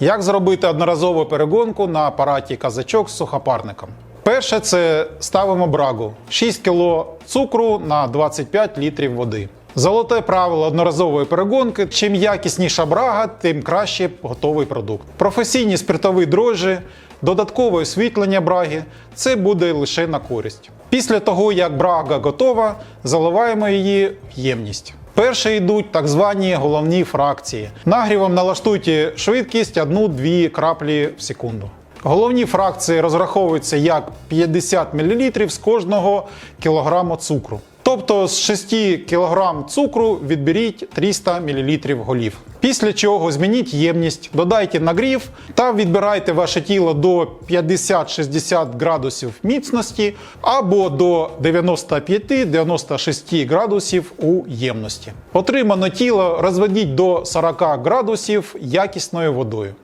Як зробити одноразову перегонку на апараті казачок з сухопарником? Перше це ставимо брагу 6 кг цукру на 25 літрів води. Золоте правило одноразової перегонки: чим якісніша брага, тим краще готовий продукт. Професійні спиртові дрожжі, додаткове освітлення браги це буде лише на користь. Після того, як брага готова, заливаємо її в ємність. Перші йдуть так звані головні фракції. Нагрівом налаштуйте швидкість 1-2 краплі в секунду. Головні фракції розраховуються як 50 мл з кожного кілограму цукру. Тобто з 6 кг цукру відберіть 300 мл голів. Після чого змініть ємність, додайте нагрів та відбирайте ваше тіло до 50-60 градусів міцності або до 95-96 градусів у ємності. Отримане тіло розведіть до 40 градусів якісною водою.